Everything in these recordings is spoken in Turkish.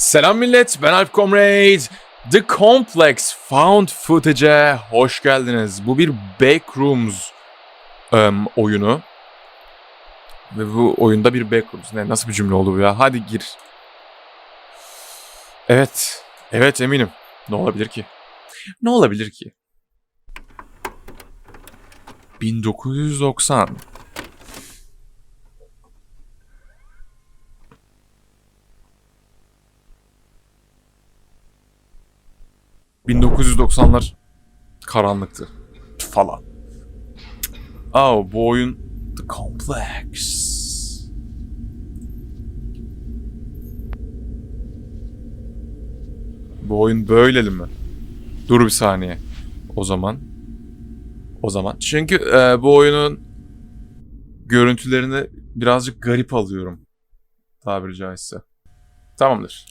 Selam millet, ben Alp Comrade. The Complex Found Footage'e hoş geldiniz. Bu bir Backrooms em, oyunu. Ve bu oyunda bir Backrooms. Ne, nasıl bir cümle oldu bu ya? Hadi gir. Evet, evet eminim. Ne olabilir ki? Ne olabilir ki? 1990. ...1990'lar karanlıktı falan. Aa bu oyun The Complex. Bu oyun böyleli mi? Dur bir saniye. O zaman. O zaman. Çünkü e, bu oyunun görüntülerini birazcık garip alıyorum. Tabiri caizse. Tamamdır.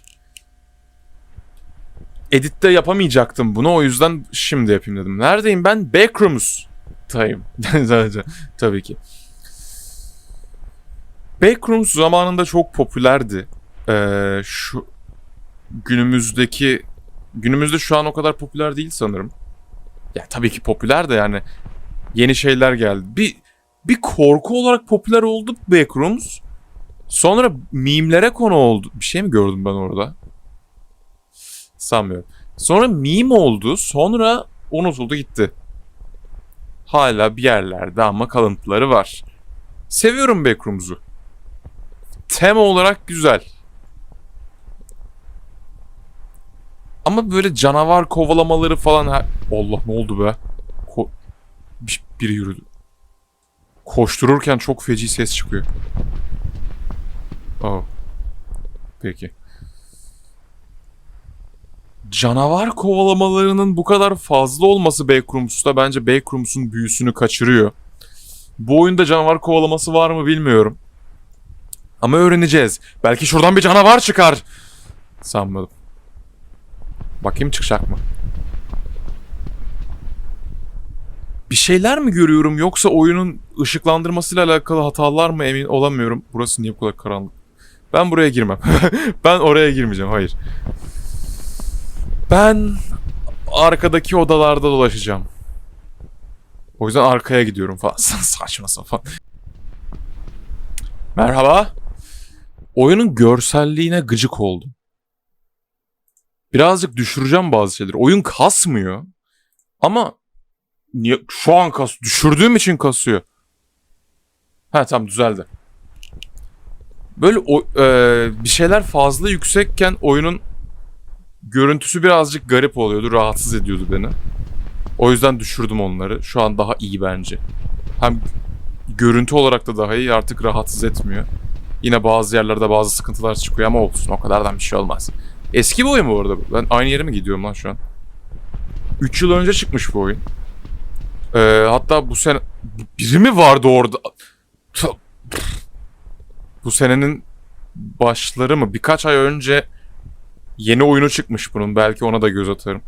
Editte yapamayacaktım bunu o yüzden şimdi yapayım dedim. Neredeyim ben? Backrooms'tayım. Tabii ki. Backrooms zamanında çok popülerdi. Ee, şu günümüzdeki günümüzde şu an o kadar popüler değil sanırım. Ya tabii ki popüler de yani yeni şeyler geldi. Bir bir korku olarak popüler oldu Backrooms. Sonra mimlere konu oldu. Bir şey mi gördüm ben orada? Sanmıyorum. Sonra meme oldu. Sonra unutuldu gitti. Hala bir yerlerde ama kalıntıları var. Seviyorum Backrooms'u. Tema olarak güzel. Ama böyle canavar kovalamaları falan... her- Allah ne oldu be? Ko- Bir- biri yürüdü. Koştururken çok feci ses çıkıyor. Oh. Peki. Canavar kovalamalarının bu kadar fazla olması Backrooms'ta bence Backrooms'un büyüsünü kaçırıyor. Bu oyunda canavar kovalaması var mı bilmiyorum. Ama öğreneceğiz. Belki şuradan bir canavar çıkar. Sanmadım. Bakayım çıkacak mı? Bir şeyler mi görüyorum yoksa oyunun ışıklandırmasıyla alakalı hatalar mı emin olamıyorum. Burası niye bu kadar karanlık? Ben buraya girmem. ben oraya girmeyeceğim. Hayır. Ben arkadaki odalarda dolaşacağım. O yüzden arkaya gidiyorum falan. Saçma sapan. Merhaba. Oyunun görselliğine gıcık oldum. Birazcık düşüreceğim bazı şeyleri. Oyun kasmıyor. Ama niye şu an kas düşürdüğüm için kasıyor. Ha tamam düzeldi. Böyle o, e, bir şeyler fazla yüksekken oyunun görüntüsü birazcık garip oluyordu. Rahatsız ediyordu beni. O yüzden düşürdüm onları. Şu an daha iyi bence. Hem görüntü olarak da daha iyi artık rahatsız etmiyor. Yine bazı yerlerde bazı sıkıntılar çıkıyor ama olsun o kadardan bir şey olmaz. Eski bir oyun bu arada? Ben aynı yere mi gidiyorum lan şu an? 3 yıl önce çıkmış bu oyun. Ee, hatta bu sene... Biri mi vardı orada? Bu senenin başları mı? Birkaç ay önce yeni oyunu çıkmış bunun. Belki ona da göz atarım.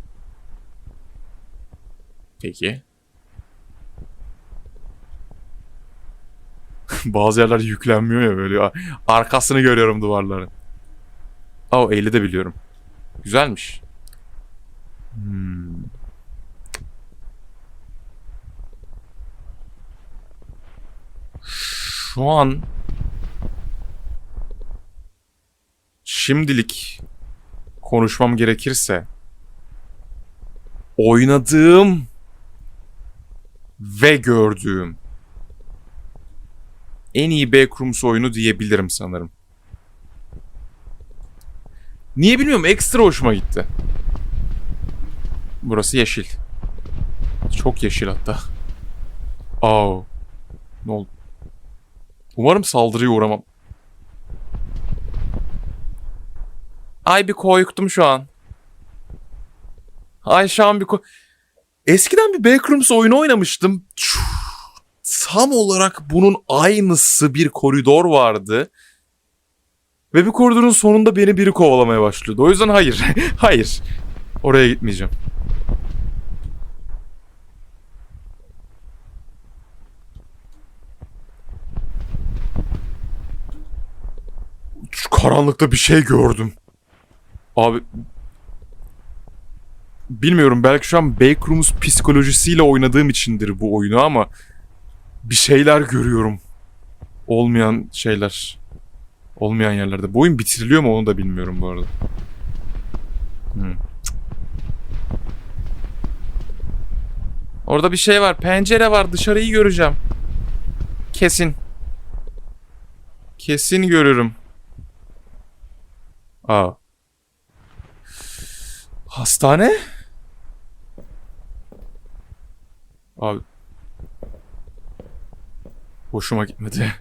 Peki. Bazı yerler yüklenmiyor ya böyle. Arkasını görüyorum duvarların. Aa o de biliyorum. Güzelmiş. Hmm. Şu an şimdilik konuşmam gerekirse oynadığım ve gördüğüm en iyi Backrooms oyunu diyebilirim sanırım. Niye bilmiyorum ekstra hoşuma gitti. Burası yeşil. Çok yeşil hatta. Aa. Ne oldu? Umarım saldırıya uğramam. Ay bir korktum şu an. Ay şu an bir ko... Eskiden bir Backrooms oyunu oynamıştım. Tam olarak bunun aynısı bir koridor vardı. Ve bir koridorun sonunda beni biri kovalamaya başlıyordu. O yüzden hayır. hayır. Oraya gitmeyeceğim. Karanlıkta bir şey gördüm. Abi bilmiyorum belki şu an Backrooms psikolojisiyle oynadığım içindir bu oyunu ama bir şeyler görüyorum. Olmayan şeyler. Olmayan yerlerde. Bu oyun bitiriliyor mu onu da bilmiyorum bu arada. Hmm. Orada bir şey var. Pencere var. Dışarıyı göreceğim. Kesin. Kesin görürüm. Aa. Hastane? Abi. Hoşuma gitmedi.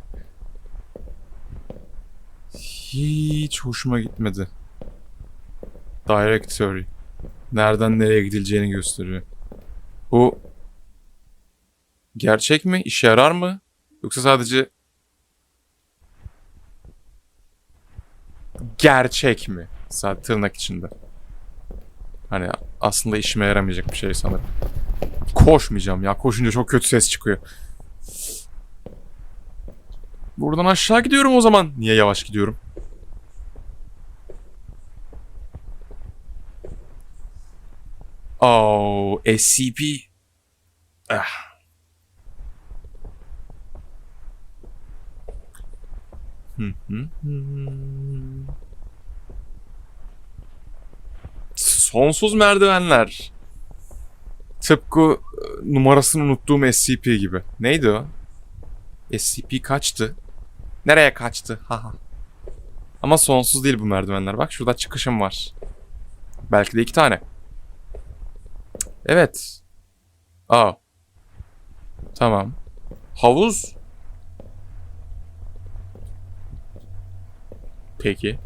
Hiç hoşuma gitmedi. Directory. Nereden nereye gidileceğini gösteriyor. Bu gerçek mi? İşe yarar mı? Yoksa sadece gerçek mi? Sadece tırnak içinde. Hani aslında işime yaramayacak bir şey sanırım. Koşmayacağım ya. Koşunca çok kötü ses çıkıyor. Buradan aşağı gidiyorum o zaman. Niye yavaş gidiyorum? Oh, SCP. Ah. Hı hı hı. Sonsuz merdivenler. Tıpkı e, numarasını unuttuğum SCP gibi. Neydi o? SCP kaçtı? Nereye kaçtı? Haha. Ama sonsuz değil bu merdivenler. Bak şurada çıkışım var. Belki de iki tane. Evet. Aa. Tamam. Havuz. Peki.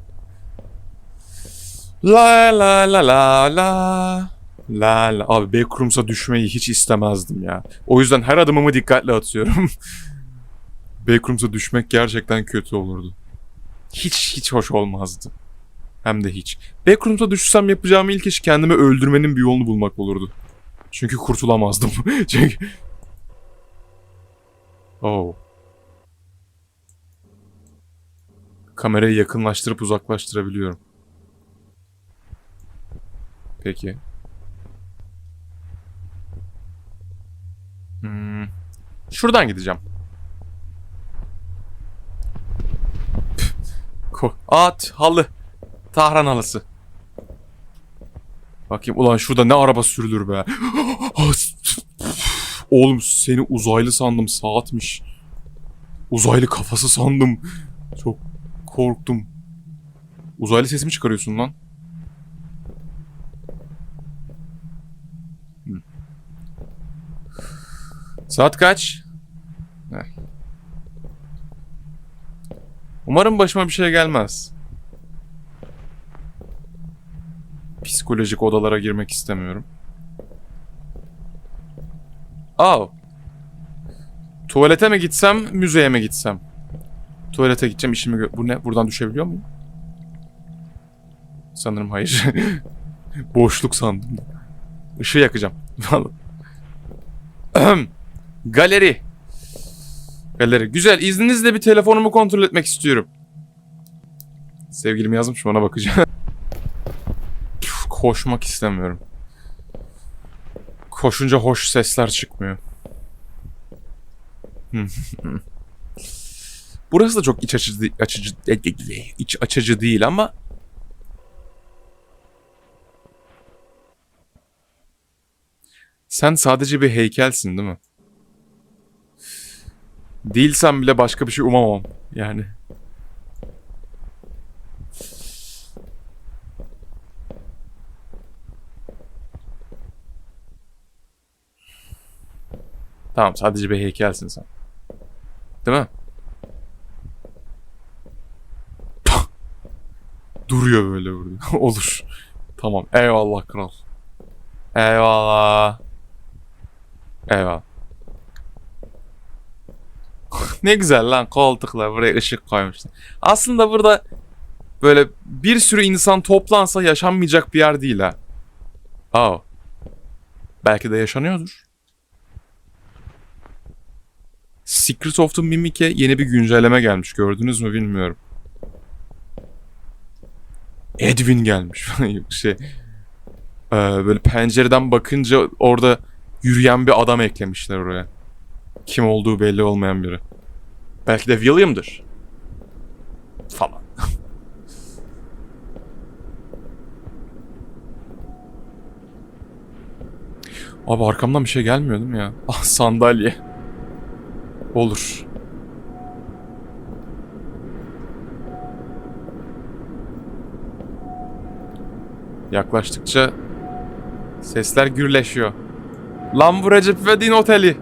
La la la la la. La la. Abi Backrooms'a düşmeyi hiç istemezdim ya. O yüzden her adımımı dikkatli atıyorum. Backrooms'a düşmek gerçekten kötü olurdu. Hiç hiç hoş olmazdı. Hem de hiç. Backrooms'a düşsem yapacağım ilk iş kendimi öldürmenin bir yolunu bulmak olurdu. Çünkü kurtulamazdım. Çünkü... Oh. Kamerayı yakınlaştırıp uzaklaştırabiliyorum. Peki. Hmm. Şuradan gideceğim. At, halı. Tahran halısı. Bakayım ulan şurada ne araba sürülür be. Oğlum seni uzaylı sandım saatmiş. Uzaylı kafası sandım. Çok korktum. Uzaylı sesimi çıkarıyorsun lan. Saat kaç? Heh. Umarım başıma bir şey gelmez. Psikolojik odalara girmek istemiyorum. Aa. Tuvalete mi gitsem, müzeye mi gitsem? Tuvalete gideceğim, işimi Bu ne? Buradan düşebiliyor muyum? Sanırım hayır. Boşluk sandım. Işığı yakacağım. Ahem. Galeri. Galeri. Güzel. İzninizle bir telefonumu kontrol etmek istiyorum. Sevgilim yazmış ona bakacağım. Koşmak istemiyorum. Koşunca hoş sesler çıkmıyor. Burası da çok iç açıcı, açıcı iç açıcı değil ama sen sadece bir heykelsin değil mi? Değilsen bile başka bir şey umamam. Yani. Tamam sadece bir heykelsin sen. Değil mi? Duruyor böyle burada. Olur. Tamam. Eyvallah kral. Eyvallah. Eyvallah. Ne güzel lan koltuklar buraya ışık koymuşlar. Aslında burada böyle bir sürü insan toplansa yaşanmayacak bir yer değil ha. Aa. Belki de yaşanıyordur. Secret of the Mimic'e yeni bir güncelleme gelmiş. Gördünüz mü bilmiyorum. Edwin gelmiş. Şey. Ee, böyle pencereden bakınca orada yürüyen bir adam eklemişler oraya. Kim olduğu belli olmayan biri. Belki de William'dır. Falan. Abi arkamdan bir şey gelmiyor değil mi ya? Ah sandalye. Olur. Yaklaştıkça sesler gürleşiyor. Lan bu Recep İvedik'in oteli.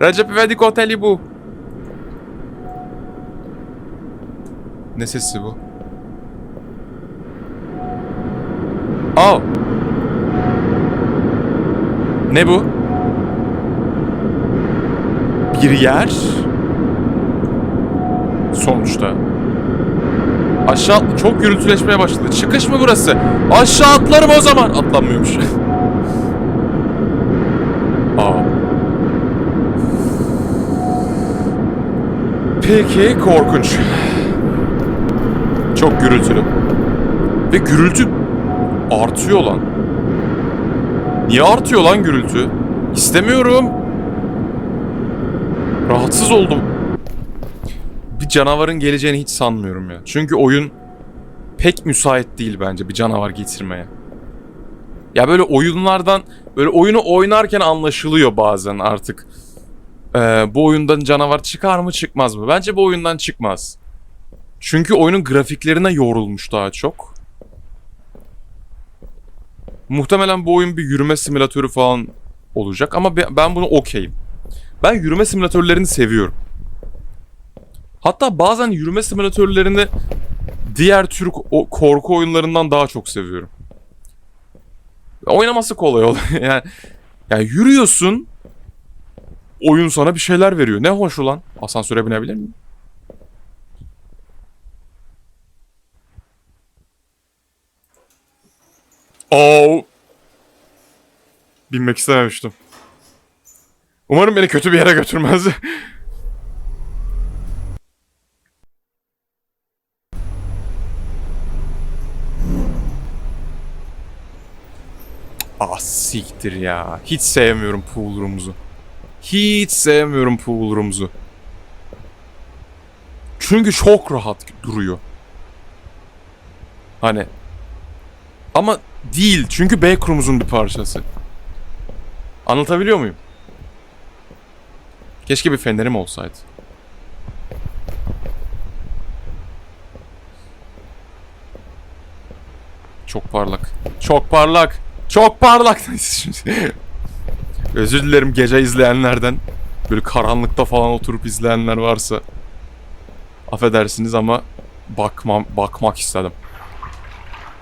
Recep İvedik oteli bu. Ne sesi bu? Aa. Ne bu? Bir yer. Sonuçta. Aşağı çok gürültüleşmeye başladı. Çıkış mı burası? Aşağı atlarım o zaman. Atlanmıyormuş. Aa. Peki korkunç. Çok gürültülü. Ve gürültü artıyor lan. Niye artıyor lan gürültü? İstemiyorum. Rahatsız oldum. Bir canavarın geleceğini hiç sanmıyorum ya. Çünkü oyun pek müsait değil bence bir canavar getirmeye. Ya böyle oyunlardan böyle oyunu oynarken anlaşılıyor bazen artık. Ee, bu oyundan canavar çıkar mı çıkmaz mı? Bence bu oyundan çıkmaz. Çünkü oyunun grafiklerine yorulmuş daha çok. Muhtemelen bu oyun bir yürüme simülatörü falan olacak ama be- ben bunu okeyim. Ben yürüme simülatörlerini seviyorum. Hatta bazen yürüme simülatörlerini diğer tür korku oyunlarından daha çok seviyorum. Oynaması kolay oluyor. yani, yani yürüyorsun oyun sana bir şeyler veriyor. Ne hoş ulan. Asansöre binebilir miyim? Oo. Binmek istememiştim. Umarım beni kötü bir yere götürmez. ah siktir ya. Hiç sevmiyorum pool room'umuzu. Hiç sevmiyorum pool room'umuzu. Çünkü çok rahat duruyor. Hani ama değil çünkü backroom'umuzun bir parçası. Anlatabiliyor muyum? Keşke bir fenerim olsaydı. Çok parlak. Çok parlak. Çok parlak. Özür dilerim gece izleyenlerden. Böyle karanlıkta falan oturup izleyenler varsa. Affedersiniz ama bakmam bakmak istedim.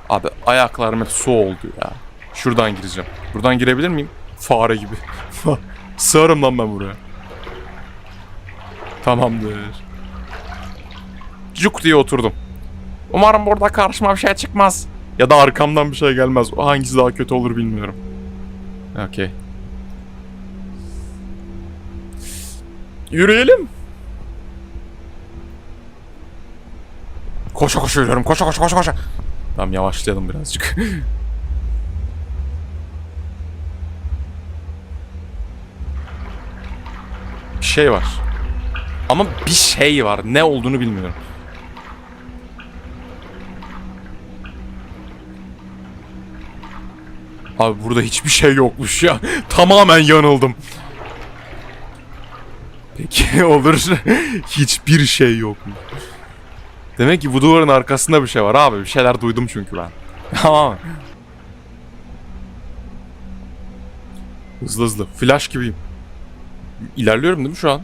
Abi ayaklarım hep su oldu ya. Şuradan gireceğim. Buradan girebilir miyim? Fare gibi. Sığarım lan ben buraya. Tamamdır. Cuk diye oturdum. Umarım burada karşıma bir şey çıkmaz. Ya da arkamdan bir şey gelmez. Hangisi daha kötü olur bilmiyorum. Okey. Yürüyelim. Koşa koşa yürüyorum. Koşa koşa koşa koşa. Tamam yavaşlayalım birazcık. bir şey var. Ama bir şey var. Ne olduğunu bilmiyorum. Abi burada hiçbir şey yokmuş ya. Tamamen yanıldım. Peki olur. Hiçbir şey yok mu? Demek ki bu duvarın arkasında bir şey var abi. Bir şeyler duydum çünkü ben. Tamam. Hızlı hızlı. Flash gibiyim. İlerliyorum değil mi şu an?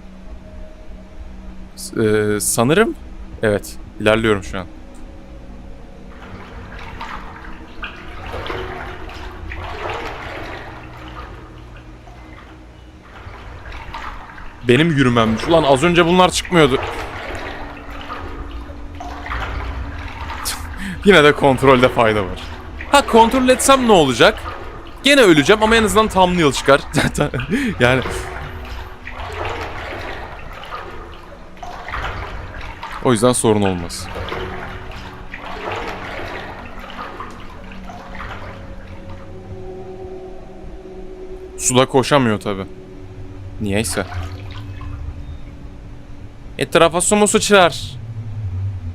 Eee, sanırım. Evet. ilerliyorum şu an. Benim yürümemmiş. Ulan az önce bunlar çıkmıyordu. Yine de kontrolde fayda var. Ha kontrol etsem ne olacak? Gene öleceğim ama en azından tam yıl çıkar. yani O yüzden sorun olmaz. Suda koşamıyor tabi. Niyeyse. Etrafa somu sıçrar.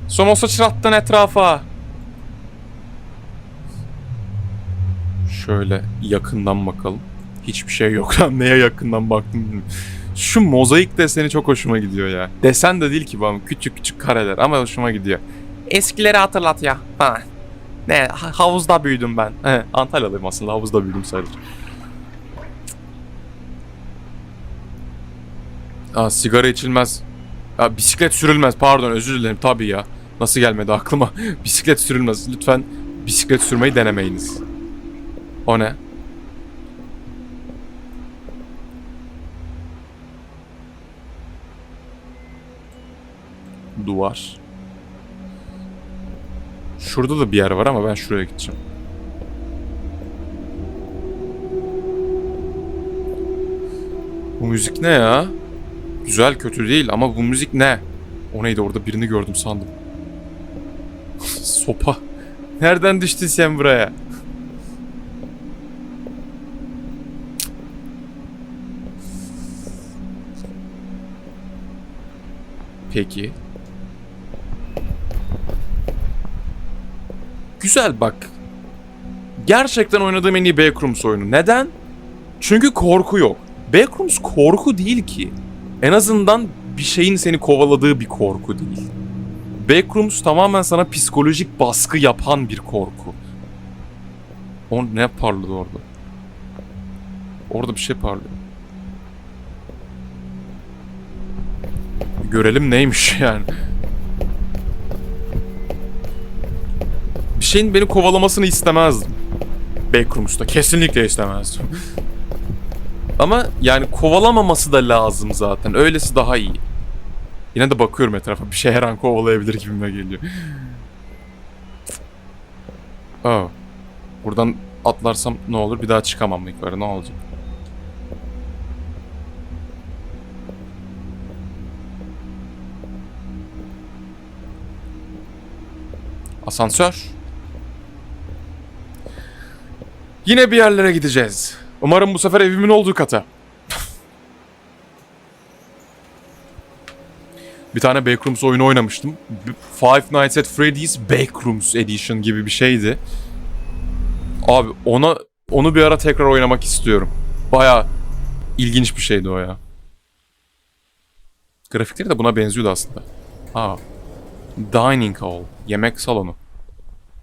Somu sıçrattın etrafa. Şöyle yakından bakalım. Hiçbir şey yok lan. Neye yakından baktım. Şu mozaik deseni çok hoşuma gidiyor ya. Desen de değil ki bana. Küçük küçük kareler ama hoşuma gidiyor. Eskileri hatırlat ya bana. Ne ha- havuzda büyüdüm ben. He, Antalyalıyım aslında havuzda büyüdüm sayılır. Aa, sigara içilmez. Ya, bisiklet sürülmez pardon özür dilerim tabii ya. Nasıl gelmedi aklıma. bisiklet sürülmez. Lütfen bisiklet sürmeyi denemeyiniz. O ne? Duvar. Şurada da bir yer var ama ben şuraya gideceğim. Bu müzik ne ya? Güzel kötü değil ama bu müzik ne? O neydi orada birini gördüm sandım. Sopa. Nereden düştün sen buraya? Peki. Güzel bak. Gerçekten oynadığım en iyi Backrooms oyunu. Neden? Çünkü korku yok. Backrooms korku değil ki. En azından bir şeyin seni kovaladığı bir korku değil. Backrooms tamamen sana psikolojik baskı yapan bir korku. O ne parladı orada? Orada bir şey parlıyor. Görelim neymiş yani. Bir şeyin beni kovalamasını istemezdim. Backrooms'ta kesinlikle istemezdim. Ama yani kovalamaması da lazım zaten. Öylesi daha iyi. Yine de bakıyorum etrafa. Bir şey her an kovalayabilir gibime geliyor. Aa. Buradan atlarsam ne olur? Bir daha çıkamam yukarı. Ne olacak? Asansör. Yine bir yerlere gideceğiz. Umarım bu sefer evimin olduğu kata. bir tane Backrooms oyunu oynamıştım. Five Nights at Freddy's Backrooms Edition gibi bir şeydi. Abi ona onu bir ara tekrar oynamak istiyorum. Baya ilginç bir şeydi o ya. Grafikleri de buna benziyordu aslında. Aa. Dining Hall. Yemek salonu.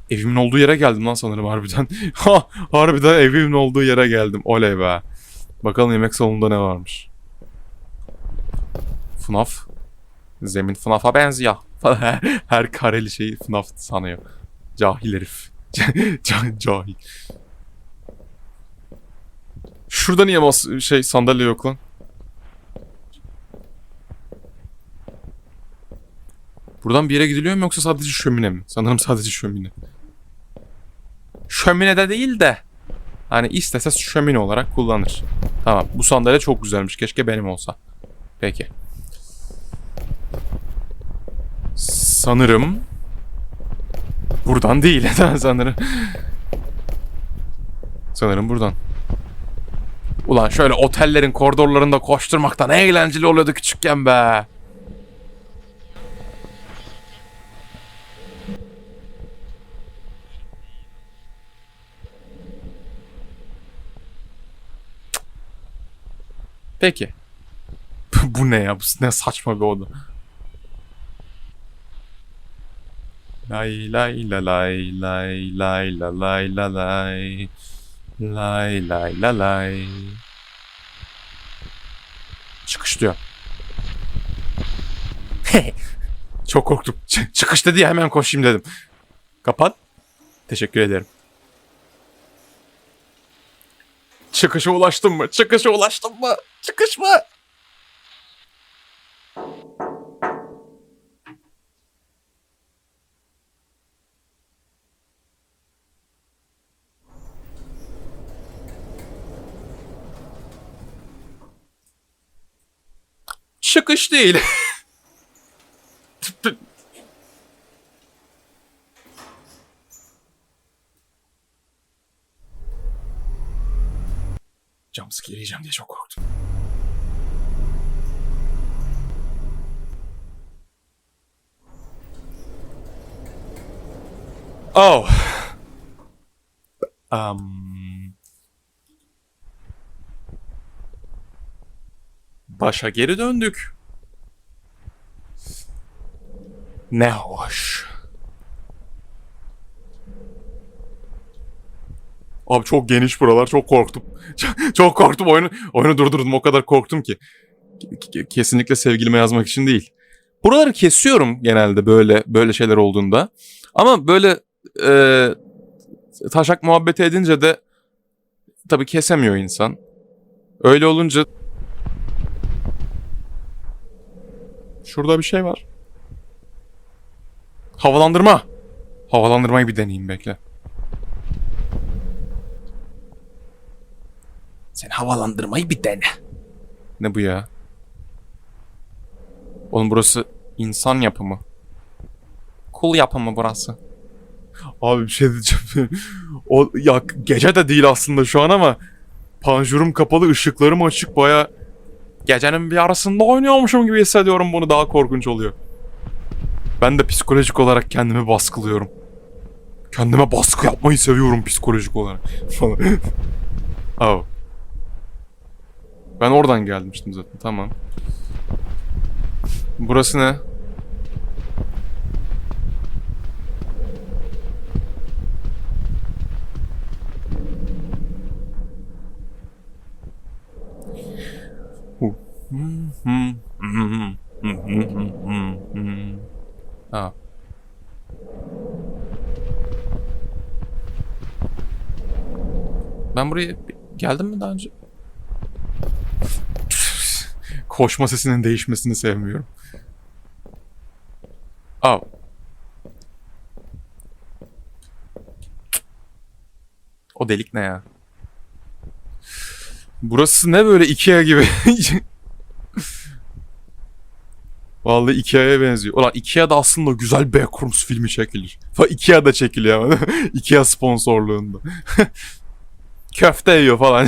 Evimin olduğu yere geldim lan sanırım harbiden. ha, harbiden evimin olduğu yere geldim. Oley be. Bakalım yemek salonunda ne varmış. FNAF. Zemin FNAF'a benziyor. Her kareli şeyi FNAF sanıyor. Cahil herif. Ca- cahil. Şurada niye mas şey sandalye yok lan? Buradan bir yere gidiliyor mu yoksa sadece şömine mi? Sanırım sadece şömine. Şöminede değil de hani istese şömine olarak kullanır. Tamam bu sandalye çok güzelmiş. Keşke benim olsa. Peki. Sanırım buradan değil. sanırım. Sanırım buradan. Ulan şöyle otellerin koridorlarında koşturmaktan eğlenceli oluyordu küçükken be. Peki. Bu ne ya? Bu ne saçma bir oda. Lay lay la lay lay lay la lay la lay. Lay lay la lay. Çıkış diyor. Çok korktum. Çıkış dedi ya hemen koşayım dedim. Kapat. Teşekkür ederim. Çıkışa ulaştım mı? Çıkışa ulaştım mı? Çıkış mı? Çıkış değil. Yiyeceğim diye çok korktum. Oh. Um. Başa geri döndük. Ne hoş. Abi çok geniş buralar. Çok korktum. Çok, korktum. Oyunu, oyunu durdurdum. O kadar korktum ki. Ke- Kesinlikle sevgilime yazmak için değil. Buraları kesiyorum genelde böyle böyle şeyler olduğunda. Ama böyle e, taşak muhabbeti edince de tabii kesemiyor insan. Öyle olunca Şurada bir şey var. Havalandırma. Havalandırmayı bir deneyeyim bekle. Sen havalandırmayı bir dene. Ne bu ya? Oğlum burası insan yapımı. Kul yapımı burası. Abi bir şey diyeceğim. o ya gece de değil aslında şu an ama panjurum kapalı, ışıklarım açık baya gecenin bir arasında oynuyormuşum gibi hissediyorum bunu daha korkunç oluyor. Ben de psikolojik olarak kendimi baskılıyorum. Kendime baskı yapmayı seviyorum psikolojik olarak. oh. Ben oradan gelmiştim zaten tamam. Burası ne? Ha. Ben buraya geldim mi daha önce? Koşma sesinin değişmesini sevmiyorum. Aa. O delik ne ya? Burası ne böyle Ikea gibi? Vallahi Ikea'ya benziyor. Ulan Ikea'da aslında güzel Backrooms filmi çekilir. Fa Ikea'da çekiliyor ama. Ikea sponsorluğunda. Köfte yiyor falan.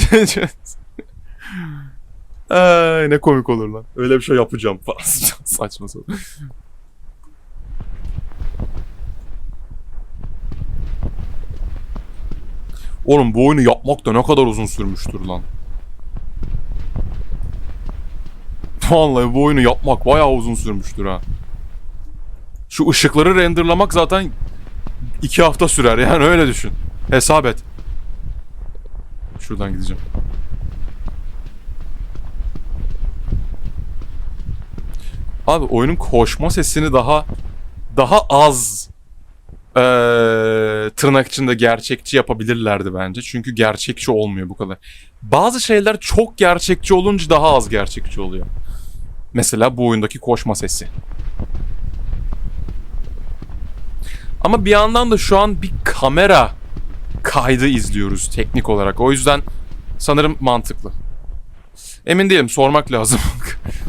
Ay ne komik olur lan. Öyle bir şey yapacağım falan. Saçma sapan. Oğlum bu oyunu yapmak da ne kadar uzun sürmüştür lan. Vallahi bu oyunu yapmak bayağı uzun sürmüştür ha. Şu ışıkları renderlamak zaten iki hafta sürer yani öyle düşün. Hesap et. Şuradan gideceğim. Abi oyunun koşma sesini daha daha az eee, tırnak içinde gerçekçi yapabilirlerdi bence. Çünkü gerçekçi olmuyor bu kadar. Bazı şeyler çok gerçekçi olunca daha az gerçekçi oluyor. Mesela bu oyundaki koşma sesi. Ama bir yandan da şu an bir kamera kaydı izliyoruz teknik olarak. O yüzden sanırım mantıklı. Emin değilim sormak lazım.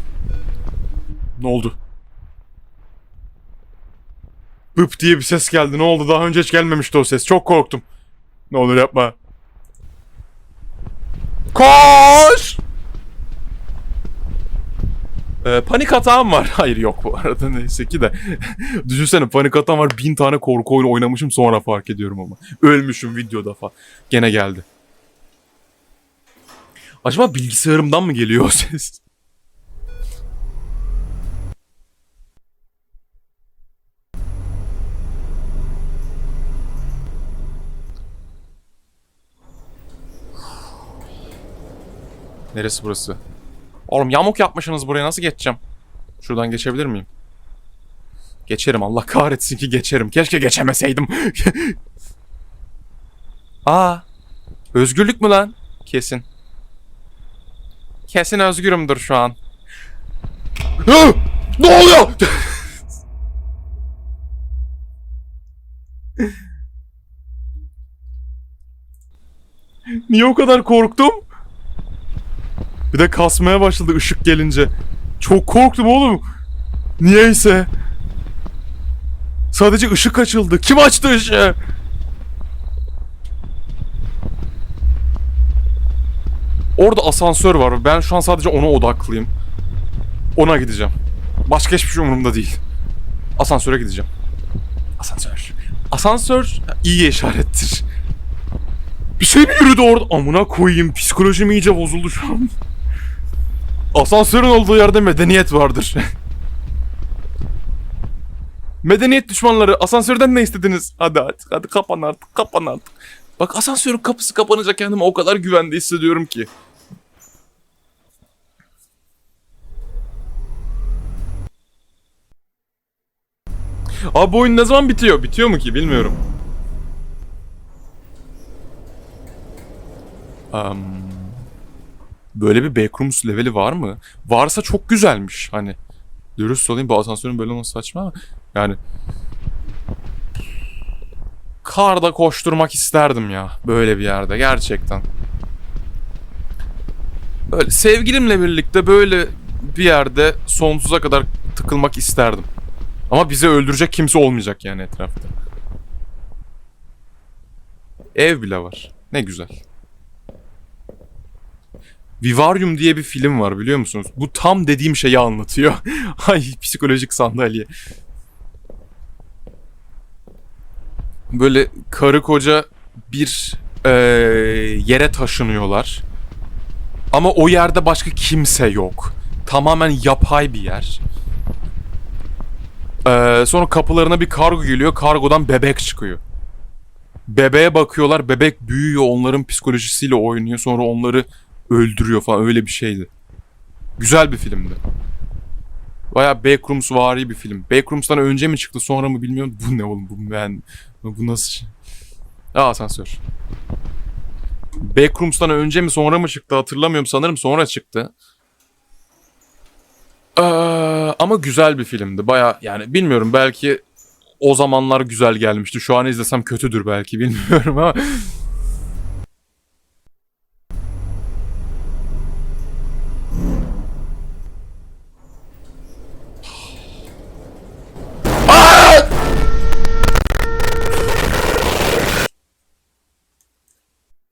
ne oldu? Bıp diye bir ses geldi. Ne oldu? Daha önce hiç gelmemişti o ses. Çok korktum. Ne olur yapma. Koş! Ee, panik atağım var. Hayır yok bu arada neyse ki de. Düşünsene panik atağım var. Bin tane korku oyunu oynamışım sonra fark ediyorum ama. Ölmüşüm videoda falan. Gene geldi. Acaba bilgisayarımdan mı geliyor o ses? Neresi burası? Oğlum yamuk yapmışsınız buraya nasıl geçeceğim? Şuradan geçebilir miyim? Geçerim Allah kahretsin ki geçerim. Keşke geçemeseydim. Aa, özgürlük mü lan? Kesin. Kesin özgürümdür şu an. Ne oluyor? Niye o kadar korktum? Bir de kasmaya başladı ışık gelince. Çok korktum oğlum. Niyeyse. Sadece ışık açıldı. Kim açtı ışığı? Orada asansör var. Ben şu an sadece ona odaklıyım. Ona gideceğim. Başka hiçbir şey umurumda değil. Asansöre gideceğim. Asansör. Asansör iyi işarettir. Bir şey mi yürüdü orada? Amına koyayım. Psikolojim iyice bozuldu şu an. Asansörün olduğu yerde medeniyet vardır. medeniyet düşmanları asansörden ne istediniz? Hadi hadi hadi kapan artık kapan artık. Bak asansörün kapısı kapanınca kendimi o kadar güvende hissediyorum ki. Abi bu oyun ne zaman bitiyor? Bitiyor mu ki bilmiyorum. Am, böyle bir backrooms leveli var mı? Varsa çok güzelmiş hani. Dürüst olayım bu asansörün böyle olması saçma ama yani karda koşturmak isterdim ya böyle bir yerde gerçekten. Böyle sevgilimle birlikte böyle bir yerde sonsuza kadar tıkılmak isterdim. Ama bizi öldürecek kimse olmayacak yani etrafta. Ev bile var. Ne güzel. Vivarium diye bir film var biliyor musunuz? Bu tam dediğim şeyi anlatıyor. Ay psikolojik sandalye. Böyle karı koca bir eee, yere taşınıyorlar. Ama o yerde başka kimse yok. Tamamen yapay bir yer. Ee, sonra kapılarına bir kargo geliyor. Kargodan bebek çıkıyor. Bebeğe bakıyorlar. Bebek büyüyor. Onların psikolojisiyle oynuyor. Sonra onları öldürüyor falan. Öyle bir şeydi. Güzel bir filmdi. Baya Backrooms vari bir film. Backrooms'tan önce mi çıktı sonra mı bilmiyorum. Bu ne oğlum bu ben bu nasıl şey? Aa asansör. Backrooms'tan önce mi sonra mı çıktı hatırlamıyorum sanırım sonra çıktı. Ee, ama güzel bir filmdi. Baya yani bilmiyorum belki o zamanlar güzel gelmişti. Şu an izlesem kötüdür belki bilmiyorum ama.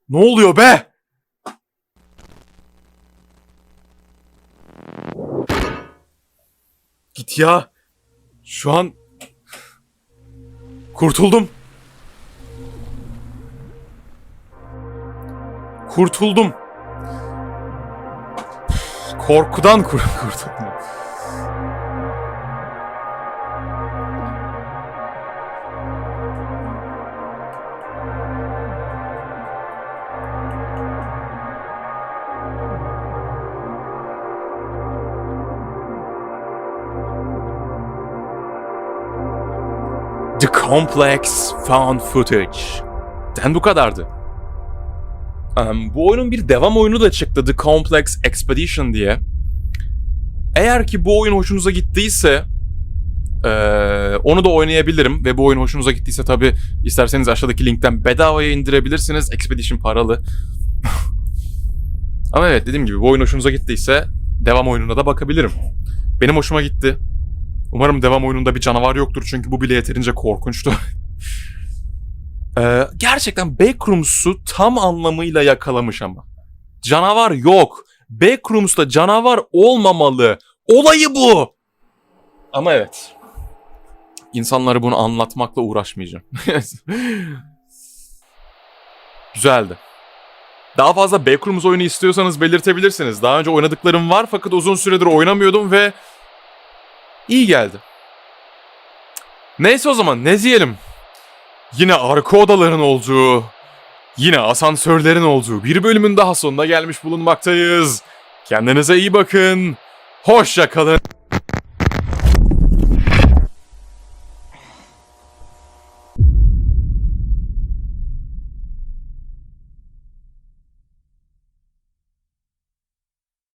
Ne oluyor be? Git ya. Şu an kurtuldum. Kurtuldum. Korkudan kur kurtuldum. Complex Found Footage. Den bu kadardı. Em, bu oyunun bir devam oyunu da çıktı. The Complex Expedition diye. Eğer ki bu oyun hoşunuza gittiyse eee, onu da oynayabilirim ve bu oyun hoşunuza gittiyse tabi isterseniz aşağıdaki linkten bedavaya indirebilirsiniz. Expedition paralı. Ama evet dediğim gibi bu oyun hoşunuza gittiyse devam oyununa da bakabilirim. Benim hoşuma gitti. Umarım devam oyununda bir canavar yoktur çünkü bu bile yeterince korkunçtu. Ee, gerçekten Backrooms'u tam anlamıyla yakalamış ama. Canavar yok. Backrooms'ta canavar olmamalı. Olayı bu. Ama evet. İnsanlara bunu anlatmakla uğraşmayacağım. Güzeldi. Daha fazla Backrooms oyunu istiyorsanız belirtebilirsiniz. Daha önce oynadıklarım var fakat uzun süredir oynamıyordum ve iyi geldi. Neyse o zaman ne diyelim? Yine arka odaların olduğu, yine asansörlerin olduğu bir bölümün daha sonuna gelmiş bulunmaktayız. Kendinize iyi bakın. Hoşça kalın.